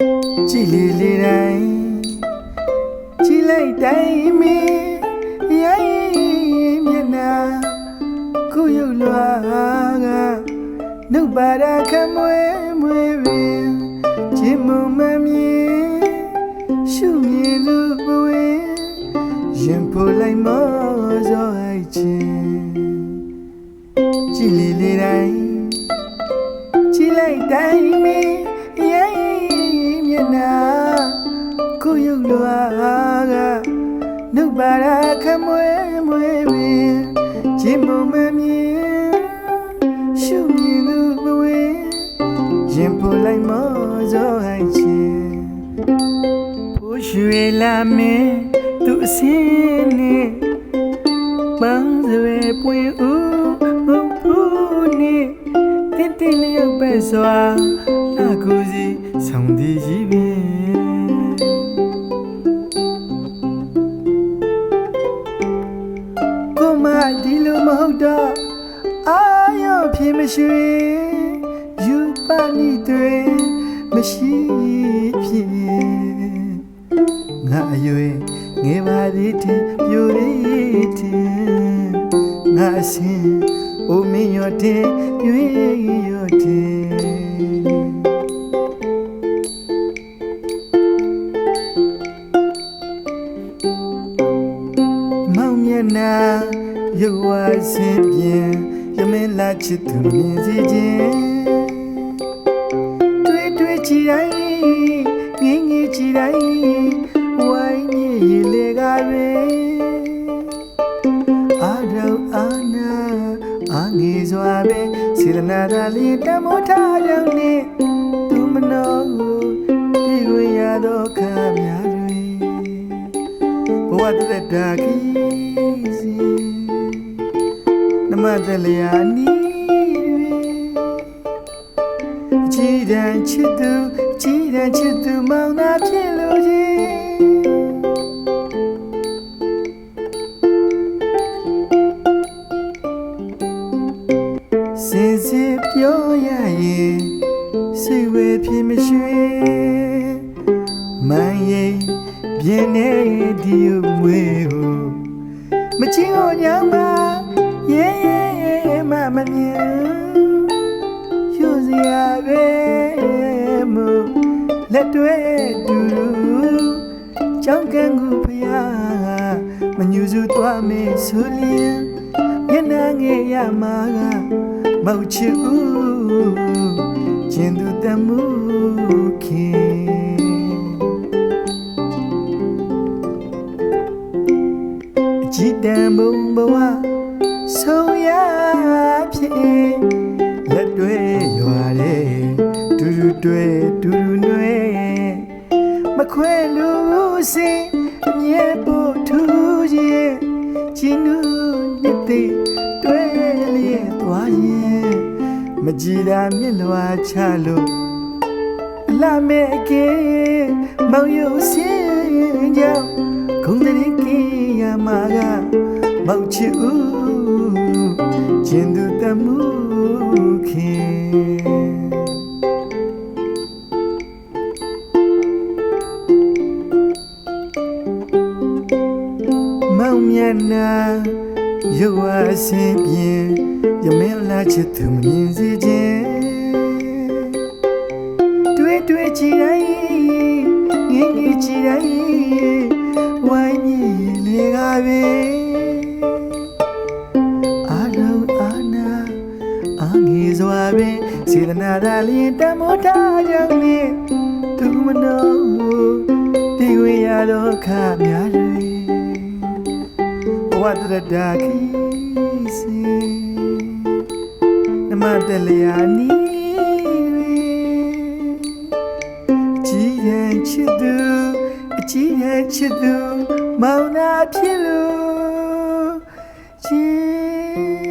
ကြည်လေလေတိုင်းကြည်လိုက်တိုင်းမင်းရိုင်းမျက်နှာကိုရုပ်လွားကနှုတ်ပါရခမွေမွေပင်ခြင်းမုံမမြင်ရှုမြင်သူဘဝရင်ဖို့လိုက်မောဇောအိုက်ချင်းကြည်လေလေတိုင်းကြည်လိုက်တိုင်းမင်း ကိုရုပ်လွားကနှုတ်ပါရခမွေမွေပင်ခြင်းမုံမမြင်ရှုမြင်သူဘဝရင်ဖို့လိုက်မောဇောအိုက်ချင်းဖို့ရွှေလာမင်းသူအစင်းနဲ့ပန်းစွဲပွင့် ဖြစ်မရှိယူပါနီတွေမရှိဖြစ်ငါအရွယ်ငယ်ပါသေးတယ်ပြိုလေးတယ်ငါအစင်အိုမင်းရောတဲ့ရွေးရောတဲ့မောင်မျက်နှာရုပ်ဝါစင်ပြန် ရမင်းလာချစ်သူမြင်စီခြင်းတွေ့တွေ့ချီတိုင်းငင်းငင်းချီတိုင်းဝိုင်းမြေရေလေကားပဲအာရောအာနာအာငေစွာပဲစေတနာသာလေးတမိုးထားကြောင့်နေသူမနောကိုဒီခွေရတော့ခါများတွေဘဝတရတာခီစီန မတလျာနီကြည်တန်ချစ်သူကြည်တန်ချစ်သူမောင်သာဖြစ်လို့ချင်းစင်စစ်ပြောရရင်စိတ်ဝဲဖြစ်မရွှေမန်ရင်ပြင်းနေဒီမွေဟုမချင်ကိုညောင်းပါရဲရဲရဲ မမမြင်ယူစရာပဲမို့လက်တွဲတူတူကြောင်းကန်ကူဖျားမညူစုသွားမေးဆိုလျင်မျက်နှာငယ်ရမှာကမောက်ချူကျင်သူတမှုခင်ကြည်တံဘုံဘဝ ဆုံးရဖြစ်လက်တွဲရွာတဲ့ဒူဒူတွဲဒူဒူနွဲမခွဲလို့စင်အမြဲပို့ထူးခြင်းချီနူနှစ်သိတွဲလျက်သွားရင်မကြည်တာမျက်လွာချလို့လာမဲ့အကေမောင်ရုပ်စင်ကြောင့်ဂုံတရင်ကရမှာကမောက်ချူ ကျင်သူတမှုခင်မောင်မျက်နှာရုပ်ဝါအစင်ပြင်းရမင်းလာချစ်သူမမြင်စေခြင်းတွေ့တွေ့ချီတိုင်းငင်းငင်းချီတိုင်းဝိုင်းမြေလေကားပဲ စေတနာသာလျင်တမောထားကြောင့်လေသူမနောဒီဝေရတော့ခများတွေဘဝတရတာခီစီနမတလျာနီကြည်ရင်ချစ်သူအကြည်ရင်ချစ်သူမောင်နာဖြစ်လို့ကြည်